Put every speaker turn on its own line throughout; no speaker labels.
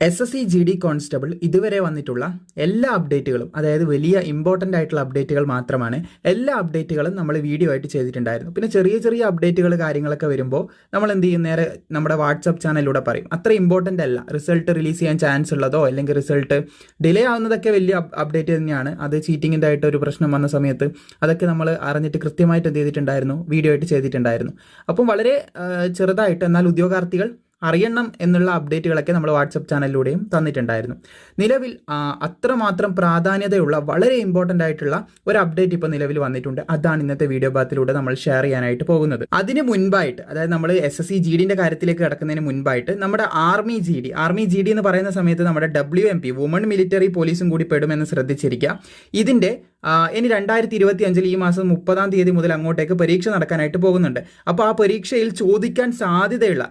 S S C G D constable ഇതുവരെ വന്നിട്ടുള്ള എല്ലാ അപ്ഡേറ്റുകളും അതായത് വലിയ ഇമ്പോർട്ടന്റ് ആയിട്ടുള്ള അപ്ഡേറ്റുകൾ മാത്രമാണ് എല്ലാ അപ്ഡേറ്റുകളും നമ്മൾ വീഡിയോ ആയിട്ട് ചെയ്തിട്ടുണ്ടായിരുന്നു. പിന്നെ ചെറിയ ചെറിയ അപ്ഡേറ്റുകൾ കാര്യങ്ങളൊക്കെ വരുമ്പോൾ നമ്മൾ എന്ത് ചെയ്യും? നേരെ നമ്മുടെ വാട്സപ്പ് ചാനലിലൂടെ പറയും. അത്ര ഇമ്പോർട്ടന്റ് അല്ല. റിസൾട്ട് റിലീസ് ചെയ്യാൻ ചാൻസ് ഉള്ളതോ അല്ലെങ്കിൽ റിസൾട്ട് ഡിലേ ആവുന്നതൊക്കെ വലിയ അപ്ഡേറ്റ് തന്നെയാണ്. അത് ചീറ്റിങ്ങിന്റെ ആയിട്ട് ഒരു പ്രശ്നം വന്ന സമയത്ത് അതൊക്കെ നമ്മൾ അറിഞ്ഞിട്ട് കൃത്യമായിട്ട് എന്ത് ചെയ്തിട്ടുണ്ടായിരുന്നു? വീഡിയോ ആയിട്ട് ചെയ്തിട്ടുണ്ടായിരുന്നു. അപ്പം വളരെ ചെറുതായിട്ട് എന്നാൽ ഉദ്യോഗാർത്ഥികൾ അറിയണം എന്നുള്ള അപ്ഡേറ്റുകളൊക്കെ നമ്മൾ വാട്സപ്പ് ചാനലിലൂടെയും തന്നിട്ടുണ്ടായിരുന്നു. നിലവിൽ അത്രമാത്രം പ്രാധാന്യതയുള്ള വളരെ ഇമ്പോർട്ടന്റ് ആയിട്ടുള്ള ഒരു അപ്ഡേറ്റ് ഇപ്പോൾ നിലവിൽ വന്നിട്ടുണ്ട്. അതാണ് ഇന്നത്തെ വീഡിയോ ഭാഗത്തിലൂടെ നമ്മൾ ഷെയർ ചെയ്യാനായിട്ട് പോകുന്നത്. അതിന് മുൻപായിട്ട് അതായത് നമ്മൾ എസ് എസ് സി ജി ഡിന്റെ കാര്യത്തിലേക്ക് കിടക്കുന്നതിന് മുൻപായിട്ട് നമ്മുടെ army G D army G D എന്ന് പറയുന്ന സമയത്ത് നമ്മുടെ W M P woman military പോലീസും കൂടി പെടുമെന്ന് ശ്രദ്ധിച്ചിരിക്കുക. ഇതിന്റെ ഇനി രണ്ടായിരത്തി ഇരുപത്തി അഞ്ചിൽ ഈ മാസം മുപ്പതാം തീയതി മുതൽ അങ്ങോട്ടേക്ക് പരീക്ഷ നടക്കാനായിട്ട് പോകുന്നുണ്ട്. അപ്പോൾ ആ പരീക്ഷയിൽ ചോദിക്കാൻ സാധ്യതയുള്ള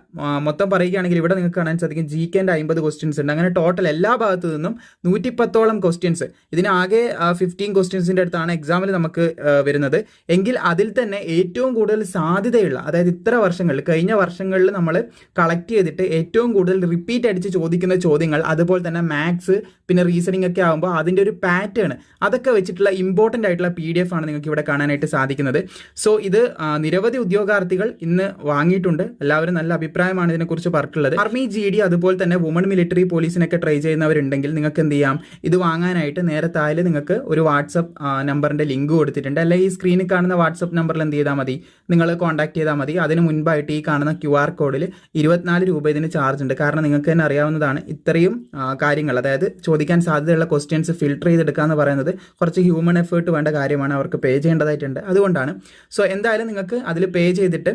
മൊത്തം പറയുകയാണെങ്കിൽ ഇവിടെ നിങ്ങൾക്ക് കാണാൻ സാധിക്കും ജി കെന്റെ അമ്പത് ക്വസ്റ്റ്യൻസ് ഉണ്ട്. അങ്ങനെ ടോട്ടൽ എല്ലാ ഭാഗത്തു നിന്നും നൂറ്റിപ്പത്തോളം ക്വസ്റ്റ്യൻസ് ഇതിന് ആകെ ഫിഫ്റ്റീൻ ക്വസ്റ്റ്യൻസിന്റെ അടുത്താണ് എക്സാമിൽ നമുക്ക് വരുന്നത്. എങ്കിൽ അതിൽ തന്നെ ഏറ്റവും കൂടുതൽ സാധ്യതയുള്ള അതായത് ഇത്ര വർഷങ്ങളിൽ കഴിഞ്ഞ വർഷങ്ങളിൽ നമ്മൾ കളക്ട് ചെയ്തിട്ട് ഏറ്റവും കൂടുതൽ റിപ്പീറ്റ് അടിച്ച് ചോദിക്കുന്ന ചോദ്യങ്ങൾ അതുപോലെ തന്നെ മാത്സ് പിന്നെ റീസണിംഗ് ഒക്കെ ആകുമ്പോൾ അതിന്റെ ഒരു പാറ്റേൺ അതൊക്കെ വെച്ചിട്ടുള്ള ഇമ്പോർട്ടന്റ് ആയിട്ടുള്ള പി ഡി എഫ് ആണ് നിങ്ങൾക്ക് ഇവിടെ കാണാനായിട്ട് സാധിക്കുന്നത്. സോ ഇത് നിരവധി ഉദ്യോഗാർത്ഥികൾ ഇന്ന് വാങ്ങിയിട്ടുണ്ട്. എല്ലാവരും നല്ല അഭിപ്രായമാണ് ഇതിനെക്കുറിച്ച് പറഞ്ഞിട്ടുള്ളത്. ആർമി ജി ഡി അതുപോലെ തന്നെ വുമൺ മിലിറ്ററി പോലീസിനൊക്കെ ട്രൈ ചെയ്യുന്നവരുണ്ടെങ്കിൽ നിങ്ങൾക്ക് എന്ത് ചെയ്യാം? ഇത് വാങ്ങാനായിട്ട് നേരെ താഴെ നിങ്ങൾക്ക് ഒരു വാട്സപ്പ് നമ്പറിന്റെ ലിങ്ക് കൊടുത്തിട്ടുണ്ട്. അല്ലെങ്കിൽ ഈ സ്ക്രീനിൽ കാണുന്ന വാട്സപ്പ് നമ്പറിൽ എന്ത് ചെയ്താൽ മതി? നിങ്ങൾ കോൺടാക്ട് ചെയ്താൽ മതി. അതിന് മുൻപായിട്ട് ഈ കാണുന്ന ക്യു ആർ കോഡിൽ ഇരുപത്തിനാല് രൂപ ഇതിന് ചാർജ് ഉണ്ട്. കാരണം നിങ്ങൾക്ക് തന്നെ അറിയാവുന്നതാണ് ഇത്രയും കാര്യങ്ങൾ. അതായത് ചോദിക്കാൻ സാധ്യതയുള്ള ക്വസ്റ്റ്യൻസ് ഫിൽട്ടർ ചെയ്തെടുക്കുക എന്ന് പറയുന്നത് കുറച്ച് ഹ്യൂമൻ എഫേർട്ട് വേണ്ട കാര്യമാണ്. അവർക്ക് പേ ചെയ്യേണ്ടതായിട്ടുണ്ട്. അതുകൊണ്ടാണ്. സോ എന്തായാലും നിങ്ങൾക്ക് അതിൽ പേ ചെയ്തിട്ട്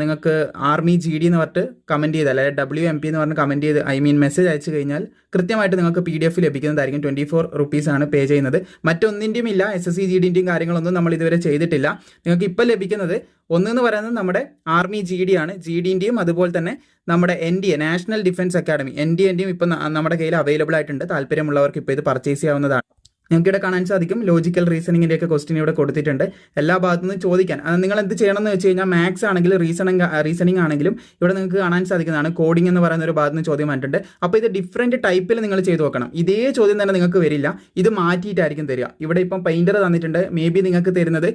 നിങ്ങൾക്ക് ആർമി ജി ഡി എന്ന് പറഞ്ഞിട്ട് കമന്റ് ചെയ്ത്. അല്ലെങ്കിൽ ഡബ്ല്യു എം പി എന്ന് പറഞ്ഞ് കമന്റ് ചെയ്ത് ഐ മീൻ മെസ്സേജ് അയച്ചു കഴിഞ്ഞാൽ കൃത്യമായിട്ട് നിങ്ങൾക്ക് പി ഡി എഫ് ലഭിക്കുന്നതായിരിക്കും. ട്വന്റി ഫോർ റുപ്പീസാണ് പേ ചെയ്യുന്നത്. മറ്റൊന്നിന്റെയും ഇല്ല എസ് എസ് സി ജി ഡിന്റെയും കാര്യങ്ങളൊന്നും നമ്മൾ ഇതുവരെ ചെയ്തിട്ടില്ല. നിങ്ങൾക്ക് ഇപ്പോൾ ലഭിക്കുന്നത് ഒന്നെന്ന് പറയുന്നത് നമ്മുടെ ആർമി ജി ഡി ആണ്. ജി ഡിന്റെയും അതുപോലെ തന്നെ നമ്മുടെ N D A national defence academy N D എന്റെയും ഇപ്പം നമ്മുടെ കയ്യിൽ അവൈലബിൾ ആയിട്ടുണ്ട്. താല്പര്യമുള്ളവർക്ക് ഇപ്പോൾ ഇത് പർച്ചേസ് ചെയ്യാവുന്നതാണ്. നിങ്ങൾക്ക് ഇവിടെ കാണാൻ സാധിക്കും. ലോജിക്കൽ റീസണിങ്ങിന്റെ ഒക്കെ ക്വസ്റ്റ്യൻ ഇവിടെ കൊടുത്തിട്ടുണ്ട്. എല്ലാ ഭാഗത്തു നിന്നും ചോദിക്കാൻ. നിങ്ങൾ എന്ത് ചെയ്യണം എന്ന് വെച്ച് കഴിഞ്ഞാൽ മാത്സ് ആണെങ്കിലും റീസണിങ് റീസണിങ് ആണെങ്കിലും ഇവിടെ നിങ്ങൾക്ക് കാണാൻ സാധിക്കുന്നതാണ് കോഡിംഗ് എന്ന് പറയുന്ന ഒരു ഭാഗത്ത് നിന്ന് ചോദ്യം വന്നിട്ടുണ്ട്. അപ്പോൾ ഇത് ഡിഫറെന്റ് ടൈപ്പിൽ നിങ്ങൾ ചെയ്ത് നോക്കണം. ഇതേ ചോദ്യം തന്നെ നിങ്ങൾക്ക് വരില്ല. ഇത് മാറ്റിയിട്ടായിരിക്കും തരിക. ഇവിടെ ഇപ്പം പെയിന്റർ തന്നിട്ടുണ്ട്. മേ ബി നിങ്ങൾക്ക് തരുന്നത്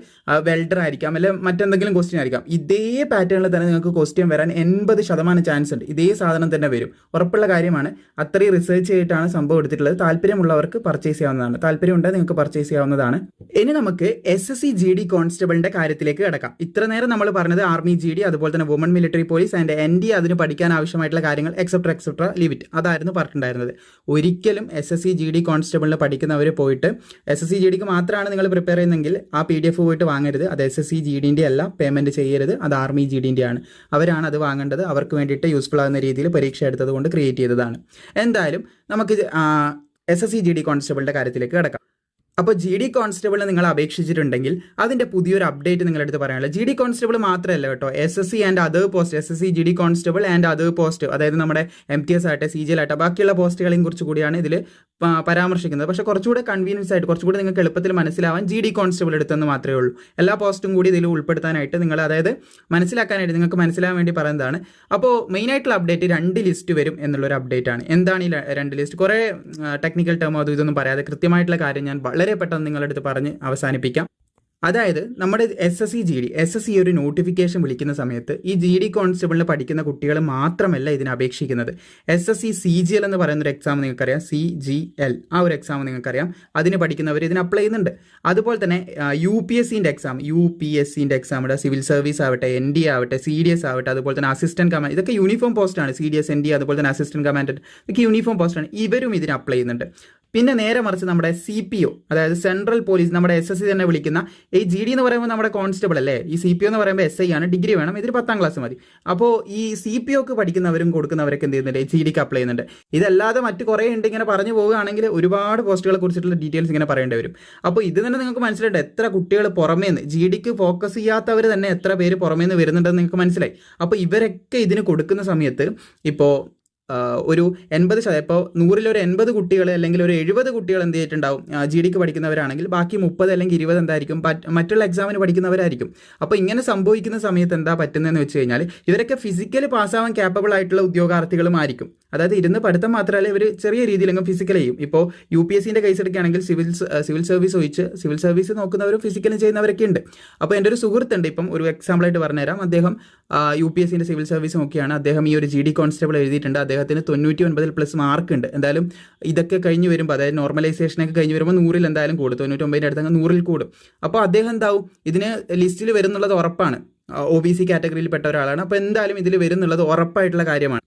വെൽഡർ ആയിരിക്കാം. അല്ലെങ്കിൽ മറ്റെന്തെങ്കിലും ക്വസ്റ്റ്യൻ ആയിരിക്കാം. ഇതേ പാറ്റേണിൽ തന്നെ നിങ്ങൾക്ക് ക്വസ്റ്റ്യൻ വരാൻ എൺപത് ശതമാനം ചാൻസ് ഉണ്ട്. ഇതേ സാധനം തന്നെ വരും. ഉറപ്പുള്ള കാര്യമാണ്. അത്രയും റിസർച്ച് ചെയ്തിട്ടാണ് സംഭവം എടുത്തിട്ടുള്ളത്. താല്പര്യമുള്ളവർക്ക് പർച്ചേസ് ചെയ്യാവുന്നതാണ്. താല്പര്യമുണ്ടെങ്കിൽ നിങ്ങൾക്ക് പർച്ചേസ് ചെയ്യാവുന്നതാണ്. ഇനി നമുക്ക് S S C G D കോൺസ്റ്റബിളിന്റെ കാര്യത്തിലേക്ക് കിടക്കാം. ഇത്ര നേരം നമ്മൾ പറഞ്ഞത് ആർമി ജി ഡി അതുപോലെ തന്നെ woman military police and N D അതിന് പഠിക്കാൻ ആവശ്യമായിട്ടുള്ള കാര്യങ്ങൾ എക്സെപ്റ്റർ എക്സെപ്റ്റർ ലിമിറ്റ് അതായിരുന്നു പറഞ്ഞിട്ടുണ്ടായിരുന്നത്. ഒരിക്കലും S S C G D കോൺസ്റ്റബിളിന് പഠിക്കുന്നവർ പോയിട്ട് എസ് എസ് സി ജി ഡിക്ക് മാത്രമാണ് നിങ്ങൾ പ്രിപ്പയർ ചെയ്യുന്നതെങ്കിൽ ആ പി ഡി എഫ് പോയിട്ട് വാങ്ങരുത്. അത് എസ് എസ് സി ജി ഡിന്റെ അല്ല പേയ്മെന്റ് ചെയ്യരുത്. അത് ആർമി ജി ഡിന്റെ ആണ്. അവരാണ് അത് വാങ്ങേണ്ടത്. അവർക്ക് വേണ്ടിയിട്ട് യൂസ്ഫുൾ ആകുന്ന രീതിയിൽ പരീക്ഷ എടുത്തത് കൊണ്ട് ക്രിയേറ്റ് ചെയ്തതാണ്. എന്തായാലും നമുക്ക് S S C G D കോൺസ്റ്റബിളിന്റെ കാര്യത്തിലേക്ക് കിടക്കാം. അപ്പോൾ ജി ഡി കോൺസ്റ്റബിളിന് നിങ്ങൾ അപേക്ഷിച്ചിട്ടുണ്ടെങ്കിൽ അതിന്റെ പുതിയൊരു അപ്ഡേറ്റ് നിങ്ങളുടെ അടുത്ത് പറയാനുള്ളത്. ജി ഡി കോൺസ്റ്റബിൾ മാത്രമല്ല കേട്ടോ. S S C and other post S S C G D constable and other post അതായത് നമ്മുടെ എം ടി എസ് ആകട്ടെ സി ജി എൽ ആകട്ടെ ബാക്കിയുള്ള പോസ്റ്റുകളെയും കുറിച്ച് കൂടിയാണ് ഇതിൽ പരാമർശിക്കുന്നത്. പക്ഷേ കുറച്ചുകൂടെ കൺവീനിയൻസ് ആയിട്ട് കുറച്ചുകൂടി നിങ്ങൾക്ക് എളുപ്പത്തിൽ മനസ്സിലാവാൻ ജി ഡി കോൺസ്റ്റബിൾ എടുത്തെന്ന് മാത്രമേ ഉള്ളൂ. എല്ലാ പോസ്റ്റും കൂടി ഇതിൽ ഉൾപ്പെടുത്താനായിട്ട് നിങ്ങൾ അതായത് മനസ്സിലാക്കാനായിട്ട് നിങ്ങൾക്ക് മനസ്സിലാവാൻ വേണ്ടി പറയുന്നതാണ്. അപ്പോൾ മെയിൻ ആയിട്ടുള്ള അപ്ഡേറ്റ് രണ്ട് ലിസ്റ്റ് വരും എന്നുള്ളൊരു അപ്ഡേറ്റ് ആണ്. എന്താണ് ഈ രണ്ട് ലിസ്റ്റ് കുറേ ടെക്നിക്കൽ ടേമോ അതും ഇതൊന്നും പറയാതെ കൃത്യമായിട്ടുള്ള കാര്യം ഞാൻ വളരെ പെട്ടെന്ന് നിങ്ങളുടെ അടുത്ത് പറഞ്ഞ് അവസാനിപ്പിക്കാം. അതായത് നമ്മുടെ S S C G D S S C ഒരു നോട്ടിഫിക്കേഷൻ വിളിക്കുന്ന സമയത്ത് ഈ ജി ഡി കോൺസ്റ്റബിളിൽ പഠിക്കുന്ന കുട്ടികൾ മാത്രമല്ല ഇതിന് അപേക്ഷിക്കുന്നത്. S S C C G L എന്ന് പറയുന്ന ഒരു എക്സാം നിങ്ങൾക്കറിയാം. സി ജി എൽ ആ ഒരു എക്സാം നിങ്ങൾക്കറിയാം. അതിന് പഠിക്കുന്നവർ ഇതിന് അപ്ലൈ ചെയ്യുന്നുണ്ട്. അതുപോലെ തന്നെ യു പി എസ് സിന്റെ എക്സാം യു പി എസ് സിന്റെ എക്സാം ഇവിടെ സിവിൽ സർവീസ് ആവട്ടെ എൻ ഡി ആവട്ടെ സി ഡി എസ് ആവട്ടെ അതുപോലെ തന്നെ അസിസ്റ്റന്റ് കമാൻഡ് ഇതൊക്കെ യൂണിഫോം പോസ്റ്റാണ് C D S N D അതുപോലെ തന്നെ അസിസ്റ്റന്റ് കമാൻഡന്റ് ഇതൊക്കെ യൂണിഫോം പോസ്റ്റാണ് ഇവരും ഇതിന് അപ്ലൈ ചെയ്യുന്നുണ്ട്. പിന്നെ നേരെ മറിച്ച് നമ്മുടെ സി പി ഒ അതായത് സെൻട്രൽ പോലീസ് നമ്മുടെ എസ് എസ് സി തന്നെ വിളിക്കുന്ന ഈ ജി ഡി എന്ന് പറയുമ്പോൾ നമ്മുടെ കോൺസ്റ്റബിൾ അല്ലേ? ഈ സി പി ഒ എന്ന് പറയുമ്പോൾ എസ് ഐ ആണ് ഡിഗ്രി വേണം ഇതിന് പത്താം ക്ലാസ് മതി. അപ്പോൾ ഈ സി പി ഒക്ക് പഠിക്കുന്നവരും കൊടുക്കുന്നവരൊക്കെ എന്ത് ചെയ്യുന്നുണ്ട്? ജി ഡിക്ക് അപ്ലൈ ചെയ്യുന്നുണ്ട്. ഇതല്ലാതെ മറ്റ് കുറേ ഉണ്ട് ഇങ്ങനെ പറഞ്ഞു പോവുകയാണെങ്കിൽ ഒരുപാട് പോസ്റ്റുകളെ കുറിച്ചിട്ടുള്ള ഡീറ്റെയിൽസ് ഇങ്ങനെ പറയേണ്ടി വരും. അപ്പോൾ ഇത് തന്നെ നിങ്ങൾക്ക് മനസ്സിലായിട്ട് എത്ര കുട്ടികൾ പുറമേ നിന്ന് ജി ഡിക്ക് ഫോക്കസ് ചെയ്യാത്തവർ തന്നെ എത്ര പേര് പുറമേ നിന്ന് വരുന്നുണ്ടെന്ന് നിങ്ങൾക്ക് മനസ്സിലായി. അപ്പോൾ ഇവരൊക്കെ ഇതിന് കൊടുക്കുന്ന സമയത്ത് ഇപ്പോൾ ഒരു എൺപത് ശതമാനം ഇപ്പോൾ നൂറിലൊരു എൺപത് കുട്ടികൾ അല്ലെങ്കിൽ ഒരു എഴുപത് കുട്ടികൾ എന്ത് ചെയ്തിട്ടുണ്ടാവും? ജി ഡിക്ക് പഠിക്കുന്നവരാണെങ്കിൽ ബാക്കി മുപ്പത് അല്ലെങ്കിൽ ഇരുപത് എന്തായിരിക്കും? മറ്റുള്ള എക്സാമിന് പഠിക്കുന്നവരായിരിക്കും. അപ്പോൾ ഇങ്ങനെ സംഭവിക്കുന്ന സമയത്ത് എന്താ പറ്റുന്നതെന്ന് വെച്ച് കഴിഞ്ഞാൽ ഇവരൊക്കെ ഫിസിക്കലി പാസ്സാവാൻ ക്യാപ്പബിൾ ആയിട്ടുള്ള ഉദ്യോഗാർത്ഥികളും ആയിരിക്കും. അതായത് ഇരുന്ന് പഠിത്തം മാത്രമല്ല ഇവർ ചെറിയ രീതിയിലെങ്കിലും ഫിസിക്കൽ ചെയ്യും. ഇപ്പോൾ യു പി എസ് സിന്റെ കേസ് എടുക്കുകയാണെങ്കിൽ സിവിൽ സിവിൽ സർവീസ് ഒഴിച്ച് സിവിൽ സർവീസ് നോക്കുന്നവരും ഫിസിക്കലും ചെയ്യുന്നവരൊക്കെ ഉണ്ട്. അപ്പോൾ എന്റെ ഒരു സുഹൃത്തുണ്ട്. ഇപ്പം ഒരു എക്സാമ്പിളായിട്ട് പറഞ്ഞുതരാം. അദ്ദേഹം യു പി എസ് സിന്റെ സിവിൽ സർവീസ് നോക്കിയാണ് അദ്ദേഹം ഈ ഒരു ജി ഡി കോൺസ്റ്റബിൾ എഴുതിയിട്ടുണ്ട്. അദ്ദേഹത്തിന് തൊണ്ണൂറ്റി ഒൻപതിൽ പ്ലസ് മാർക്ക് ഉണ്ട്. എന്തായാലും ഇതൊക്കെ കഴിഞ്ഞ് വരുമ്പോൾ അതായത് നോർമലൈസേഷനൊക്കെ കഴിഞ്ഞ് വരുമ്പോൾ നൂറിൽ എന്തായാലും കൂടും. തൊണ്ണൂറ്റൊമ്പതിന്റെ അടുത്ത് നൂറിൽ കൂടും. അപ്പോൾ അദ്ദേഹം എന്താവും? ഇതിന് ലിസ്റ്റിൽ വരുന്നുള്ളത് ഉറപ്പാണ്. ഒ ബി സി കാറ്റഗറിയിൽ പെട്ട ഒരാളാണ്. അപ്പോൾ എന്തായാലും ഇതിൽ വരുന്നുള്ളത് ഉറപ്പായിട്ടുള്ള കാര്യമാണ്.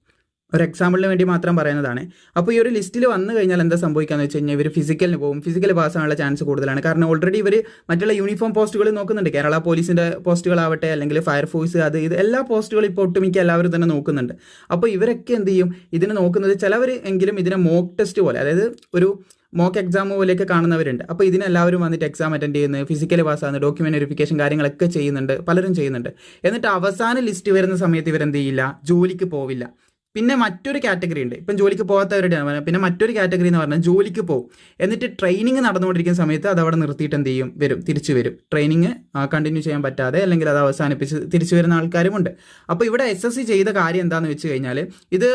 ഒരു എക്സാമ്പിളിന് വേണ്ടി മാത്രം പറയുന്നതാണ്. അപ്പോൾ ഈ ഒരു ലിസ്റ്റിൽ വന്നു കഴിഞ്ഞാൽ എന്താ സംഭവിക്കാന്ന് വെച്ച് കഴിഞ്ഞാൽ ഇവർ ഫിസിക്കലിന് പോകും. ഫിസിക്കൽ പാസ്സാനുള്ള ചാൻസ് കൂടുതലാണ്. കാരണം ഓൾറെഡി ഇവർ മറ്റുള്ള യൂണിഫോം പോസ്റ്റുകൾ നോക്കുന്നുണ്ട്. കേരള പോലീസിന്റെ പോസ്റ്റുകളാവട്ടെ അല്ലെങ്കിൽ ഫയർഫോഴ്സ് അത് ഇത് എല്ലാ പോസ്റ്റുകളും ഇപ്പോൾ ഒട്ടുമിക്ക എല്ലാവരും തന്നെ നോക്കുന്നുണ്ട്. അപ്പോൾ ഇവരൊക്കെ എന്ത് ചെയ്യും? ഇതിനെ നോക്കുന്നത് ചിലവർ എങ്കിലും ഇതിനെ മോക്ക് ടെസ്റ്റ് പോലെ അതായത് ഒരു മോക്ക് എക്സാം പോലെയൊക്കെ കാണുന്നവരുണ്ട്. അപ്പോൾ ഇതിനെല്ലാവരും വന്നിട്ട് എക്സാം അറ്റൻഡ് ചെയ്യുന്നത് ഫിസിക്കലി പാസ്സാകുന്ന ഡോക്യുമെന്റ് വെരിഫിക്കേഷൻ കാര്യങ്ങളൊക്കെ ചെയ്യുന്നുണ്ട് പലരും ചെയ്യുന്നുണ്ട്. എന്നിട്ട് അവസാന ലിസ്റ്റ് വരുന്ന സമയത്ത് ഇവരെന്ത് ചെയ്യില്ല? ജോലിക്ക് പോവില്ല. പിന്നെ മറ്റൊരു കാറ്റഗറി ഉണ്ട്. ഇപ്പം ജോലിക്ക് പോകാത്തവരുടെയാണ് പിന്നെ മറ്റൊരു കാറ്റഗറി എന്ന് പറഞ്ഞാൽ ജോലിക്ക് പോകും എന്നിട്ട് ട്രെയിനിങ് നടന്നുകൊണ്ടിരിക്കുന്ന സമയത്ത് അത് അവിടെ നിർത്തിയിട്ട് എന്ത് ചെയ്യും? വരും. തിരിച്ചു വരും. ട്രെയിനിങ് കണ്ടിന്യൂ ചെയ്യാൻ പറ്റാതെ അല്ലെങ്കിൽ അത് അവസാനിപ്പിച്ച് തിരിച്ചു വരുന്ന ആൾക്കാരുമുണ്ട് അപ്പോൾ ഇവിടെ എസ് എസ് സി ചെയ്ത കാര്യം എന്താണെന്ന് വെച്ച് കഴിഞ്ഞാൽ ഇത്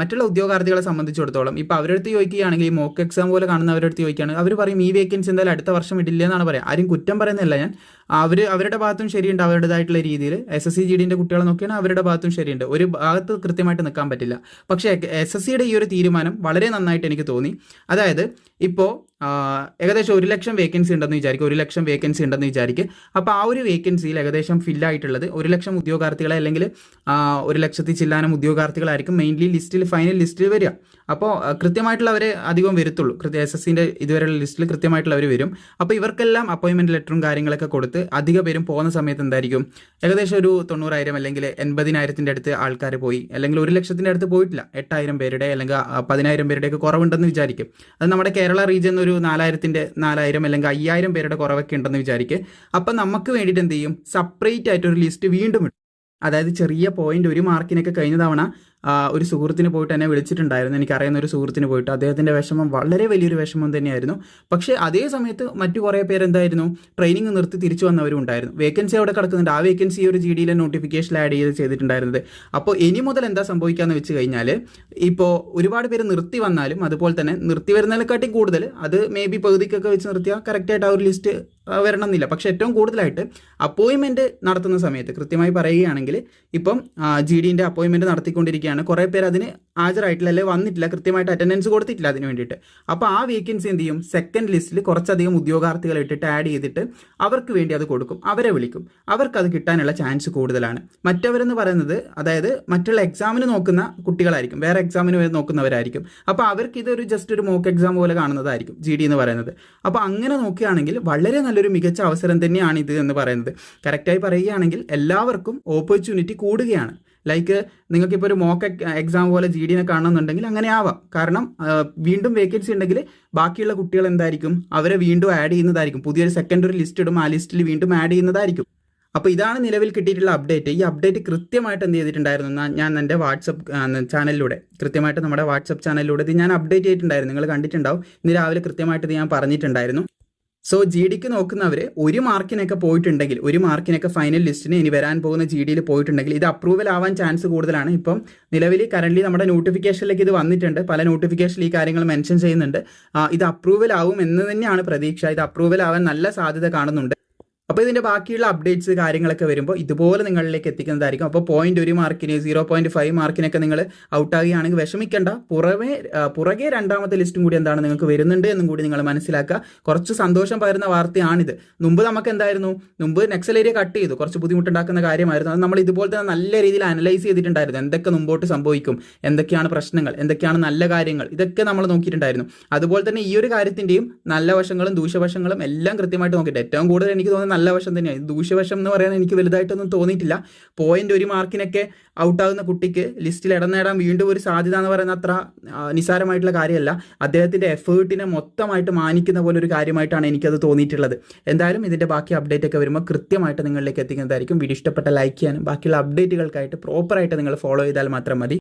മറ്റുള്ള ഉദ്യോഗാർത്ഥികളെ സംബന്ധിച്ചിടത്തോളം ഇപ്പോൾ അവരടുത്ത് ചോദിക്കുകയാണെങ്കിൽ ഈ മോക്ക് എക്സാം പോലെ കാണുന്നവരടുത്ത് ചോദിക്കുകയാണെങ്കിൽ അവർ പറയും ഈ വേക്കൻസി എന്തായാലും അടുത്ത വർഷം ഇടില്ല എന്നാണ് പറയുക. ആരും കുറ്റം പറയുന്നില്ല ഞാൻ. അവർ അവരുടെ ഭാഗത്തും ശരിയുണ്ട് അവരുടേതായിട്ടുള്ള രീതിയിൽ എസ് എസ് സി ജി ഡിന്റെ കുട്ടികളെ നോക്കിയാൽ അവരുടെ ഭാഗത്തും ശരിയുണ്ട്. ഒരു ഭാഗത്ത് കൃത്യമായിട്ട് നിൽക്കാൻ പറ്റില്ല. പക്ഷേ എസ് എസ് സിയുടെ ഈ ഒരു തീരുമാനം വളരെ നന്നായിട്ട് എനിക്ക് തോന്നി. അതായത് ഇപ്പോൾ ഏകദേശം ഒരു ലക്ഷം വേക്കൻസി ഉണ്ടെന്ന് വിചാരിക്കും ഒരു ലക്ഷം വേക്കൻസി ഉണ്ടെന്ന് വിചാരിക്കും അപ്പോൾ ആ ഒരു വേക്കൻസിയിൽ ഏകദേശം ഫില്ലായിട്ടുള്ളത് ഒരു ലക്ഷം ഉദ്യോഗാർത്ഥികളെ അല്ലെങ്കിൽ ഒരു ലക്ഷത്തി ചില്ലാനം ഉദ്യോഗാർത്ഥികളായിരിക്കും മെയിൻലി ലിസ്റ്റിൽ ഫൈനൽ ലിസ്റ്റിൽ വരിക. അപ്പോൾ കൃത്യമായിട്ടുള്ളവരെ അധികം വരത്തുള്ളൂ. കൃത്യ എസ് എസ് ഇതുവരെയുള്ള ലിസ്റ്റിൽ കൃത്യമായിട്ടുള്ളവർ വരും. അപ്പോൾ ഇവർക്കെല്ലാം അപ്പോയിൻമെന്റ് ലെറ്ററും കാര്യങ്ങളൊക്കെ കൊടുത്ത് അധിക പേരും പോകുന്ന സമയത്ത് എന്തായിരിക്കും? ഏകദേശം ഒരു തൊണ്ണൂറായിരം അല്ലെങ്കിൽ എൺപതിനായിരത്തിന്റെ അടുത്ത് ആൾക്കാർ പോയി. അല്ലെങ്കിൽ ഒരു ലക്ഷത്തിന്റെ അടുത്ത് പോയിട്ടില്ല. എട്ടായിരം പേരുടെ അല്ലെങ്കിൽ പതിനായിരം പേരുടെയൊക്കെ കുറവുണ്ടെന്ന് വിചാരിക്കും. അത് നമ്മുടെ കേരള റീജിയൻ ഒരു നാലായിരത്തിന്റെ നാലായിരം അല്ലെങ്കിൽ അയ്യായിരം പേരുടെ കുറവൊക്കെ ഉണ്ടെന്ന് വിചാരിക്കുക അപ്പം നമുക്ക് വേണ്ടിയിട്ട് എന്ത് ചെയ്യും? സെപ്പറേറ്റ് ആയിട്ട് ഒരു ലിസ്റ്റ് വീണ്ടും ഇടും. അതായത് ചെറിയ പോയിന്റ് ഒരു മാർക്കിനൊക്കെ കഴിഞ്ഞ തവണ ഒരു സുഹൃത്തിന് പോയിട്ട് എന്നെ വിളിച്ചിട്ടുണ്ടായിരുന്നു. എനിക്കറിയുന്ന ഒരു സുഹൃത്തിന് പോയിട്ട്. അദ്ദേഹത്തിന്റെ വിഷമം വളരെ വലിയൊരു വിഷമം തന്നെയായിരുന്നു. പക്ഷേ അതേ സമയത്ത് മറ്റു കുറേ പേരെന്തായിരുന്നു? ട്രെയിനിങ് നിർത്തി തിരിച്ചു വന്നവരും ഉണ്ടായിരുന്നു. വേക്കൻസി അവിടെ കിടക്കുന്നുണ്ട്. ആ വേക്കൻസി ഒരു ജി ഡിയിലെ നോട്ടിഫിക്കേഷൻ ആഡ് ചെയ്ത് ചെയ്തിട്ടുണ്ടായിരുന്നത്. അപ്പോൾ ഇനി മുതൽ എന്താ സംഭവിക്കാന്ന് വെച്ച് കഴിഞ്ഞാൽ ഇപ്പോൾ ഒരുപാട് പേര് നിർത്തി വന്നാലും അതുപോലെ തന്നെ നിർത്തി വരുന്നതിനെക്കാട്ടി കൂടുതൽ അത് മേ ബി പകുതിക്കൊക്കെ വെച്ച് നിർത്തിയാൽ കറക്റ്റായിട്ട് ആ ഒരു ലിസ്റ്റ് വരണം എന്നില്ല പക്ഷേ ഏറ്റവും കൂടുതലായിട്ട് അപ്പോയിൻമെന്റ് നടത്തുന്ന സമയത്ത് കൃത്യമായി പറയുകയാണെങ്കിൽ ഇപ്പം ജി ഡിന്റെ അപ്പോയിൻമെന്റ് നടത്തിക്കൊണ്ടിരിക്കുകയാണ് കുറേ പേര് അതിന് ഹാജരായിട്ടില്ല അല്ലെങ്കിൽ വന്നിട്ടില്ല കൃത്യമായിട്ട് അറ്റൻഡൻസ് കൊടുത്തിട്ടില്ല അതിന് വേണ്ടിയിട്ട്. അപ്പോൾ ആ വേക്കൻസി എന്ത് ചെയ്യും? സെക്കൻഡ് ലിസ്റ്റിൽ കുറച്ചധികം ഉദ്യോഗാർത്ഥികളെ ഇട്ടിട്ട് ആഡ് ചെയ്തിട്ട് അവർക്ക് വേണ്ടി അത് കൊടുക്കും. അവരെ വിളിക്കും. അവർക്ക് അത് കിട്ടാനുള്ള ചാൻസ് കൂടുതലാണ്. മറ്റവരെന്ന് പറയുന്നത് അതായത് മറ്റുള്ള എക്സാമിന് നോക്കുന്ന കുട്ടികളായിരിക്കും. വേറെ എക്സാമിന് വരെ നോക്കുന്നവരായിരിക്കും. അപ്പോൾ അവർക്ക് ഇതൊരു ജസ്റ്റ് ഒരു മോക്ക് എക്സാം പോലെ കാണുന്നതായിരിക്കും ജി ഡി എന്ന് പറയുന്നത്. അപ്പോൾ അങ്ങനെ നോക്കുകയാണെങ്കിൽ വളരെ നല്ലൊരു മികച്ച അവസരം തന്നെയാണ് ഇത് എന്ന് പറയുന്നത്. കറക്റ്റായി പറയുകയാണെങ്കിൽ എല്ലാവർക്കും ഓപ്പർച്യൂണിറ്റി കൂടുകയാണ്. ലൈക്ക് നിങ്ങൾക്കിപ്പോൾ ഒരു മോക്ക് എക്സാം പോലെ ജി ഡിനെ കാണണമെന്നുണ്ടെങ്കിൽ അങ്ങനെ ആവാം. കാരണം വീണ്ടും വേക്കൻസി ഉണ്ടെങ്കിൽ ബാക്കിയുള്ള കുട്ടികൾ എന്തായിരിക്കും? അവരെ വീണ്ടും ആഡ് ചെയ്യുന്നതായിരിക്കും. പുതിയൊരു സെക്കൻഡറി ലിസ്റ്റ് ഇടും. ആ ലിസ്റ്റിൽ വീണ്ടും ആഡ് ചെയ്യുന്നതായിരിക്കും. അപ്പോൾ ഇതാണ് നിലവിൽ കിട്ടിയിട്ടുള്ള അപ്ഡേറ്റ് ഈ അപ്ഡേറ്റ് കൃത്യമായിട്ട് എന്ത് ചെയ്തിട്ടുണ്ടായിരുന്നു? ഞാൻ എന്റെ വാട്സപ്പ് ചാനലിലൂടെ കൃത്യമായിട്ട് നമ്മുടെ വാട്സപ്പ് ചാനലിലൂടെ ഇത് ഞാൻ അപ്ഡേറ്റ് ചെയ്തിട്ടുണ്ടായിരുന്നു. നിങ്ങൾ കണ്ടിട്ടുണ്ടാവും. ഇന്ന് രാവിലെ കൃത്യമായിട്ട് ഇത് ഞാൻ പറഞ്ഞിട്ടുണ്ടായിരുന്നു. സോ ജി ഡിക്ക് നോക്കുന്നവർ ഒരു മാർക്കിനൊക്കെ പോയിട്ടുണ്ടെങ്കിൽ ഒരു മാർക്കിനൊക്കെ ഫൈനൽ ലിസ്റ്റിന് ഇനി വരാൻ പോകുന്ന ജി ഡിയിൽ പോയിട്ടുണ്ടെങ്കിൽ ഇത് അപ്രൂവൽ ആവാൻ ചാൻസ് കൂടുതലാണ്. ഇപ്പം നിലവിൽ കറന്റ് നമ്മുടെ നോട്ടിഫിക്കേഷനിലേക്ക് ഇത് വന്നിട്ടുണ്ട്. പല നോട്ടിഫിക്കേഷനിൽ ഈ കാര്യങ്ങൾ മെൻഷൻ ചെയ്യുന്നുണ്ട്. ഇത് അപ്രൂവൽ ആവും എന്ന് തന്നെയാണ് പ്രതീക്ഷ. ഇത് അപ്രൂവൽ ആവാൻ നല്ല സാധ്യത കാണുന്നുണ്ട്. അപ്പോൾ ഇതിന്റെ ബാക്കിയുള്ള അപ്ഡേറ്റ്സ് കാര്യങ്ങളൊക്കെ വരുമ്പോൾ ഇതുപോലെ നിങ്ങളിലേക്ക് എത്തിക്കുന്നതായിരിക്കും. അപ്പോൾ പോയിന്റ് ഒരു മാർക്കിന് സീറോ പോയിന്റ് ഫൈവ് മാർക്കിനൊക്കെ നിങ്ങൾ ഔട്ടാകുകയാണെങ്കിൽ വിഷമിക്കേണ്ട. പുറമേ പുറകെ രണ്ടാമത്തെ ലിസ്റ്റും കൂടി എന്താണ് നിങ്ങൾക്ക് വരുന്നുണ്ട് എന്നും കൂടി നിങ്ങൾ മനസ്സിലാക്കുക. കുറച്ച് സന്തോഷം പകരുന്ന വാർത്തയാണിത്. മുമ്പ് നമുക്ക് എന്തായിരുന്നു? മുമ്പ് നെക്സൽ ഏരിയ കട്ട് ചെയ്തു. കുറച്ച് ബുദ്ധിമുട്ടുണ്ടാക്കുന്ന കാര്യമായിരുന്നു. അത് നമ്മൾ ഇതുപോലെ തന്നെ നല്ല രീതിയിൽ അനലൈസ് ചെയ്തിട്ടുണ്ടായിരുന്നു. എന്തൊക്കെ മുമ്പോട്ട് സംഭവിക്കും? എന്തൊക്കെയാണ് പ്രശ്നങ്ങൾ? എന്തൊക്കെയാണ് നല്ല കാര്യങ്ങൾ? ഇതൊക്കെ നമ്മൾ നോക്കിയിട്ടുണ്ടായിരുന്നു. അതുപോലെ തന്നെ ഈ ഒരു കാര്യത്തിന്റെയും നല്ല വശങ്ങളും ദൂഷ്യവശങ്ങളും എല്ലാം കൃത്യമായിട്ട് നോക്കിയിട്ട് ഏറ്റവും കൂടുതൽ എനിക്ക് തോന്നുന്നത് നല്ല വശം തന്നെയാണ് ദൂഷ്യവശം എന്ന് പറയാൻ എനിക്ക് വലുതായിട്ടൊന്നും തോന്നിയിട്ടില്ല. പോയിന്റ് ഒരു മാർക്കിനൊക്കെ ഔട്ടാകുന്ന കുട്ടിക്ക് ലിസ്റ്റിൽ ഇടം നേടാൻ വീണ്ടും ഒരു സാധ്യത എന്ന് പറയുന്ന അത്ര നിസാരമായിട്ടുള്ള കാര്യമല്ല. അദ്ദേഹത്തിന്റെ എഫേർട്ടിനെ മൊത്തമായിട്ട് മാനിക്കുന്ന പോലെ ഒരു കാര്യമായിട്ടാണ് എനിക്കത് തോന്നിയിട്ടുള്ളത്. എന്തായാലും ഇതിന്റെ ബാക്കി അപ്ഡേറ്റ് ഒക്കെ വരുമ്പോൾ കൃത്യമായിട്ട് നിങ്ങളിലേക്ക് എത്തിക്കുന്നതായിരിക്കും. വീഡിയോ ഇഷ്ടപ്പെട്ട ലൈക്ക് ചെയ്യാനും ബാക്കിയുള്ള അപ്ഡേറ്റുകൾക്കായിട്ട് പ്രോപ്പറായിട്ട് നിങ്ങൾ ഫോളോ ചെയ്താൽ മാത്രം മതി.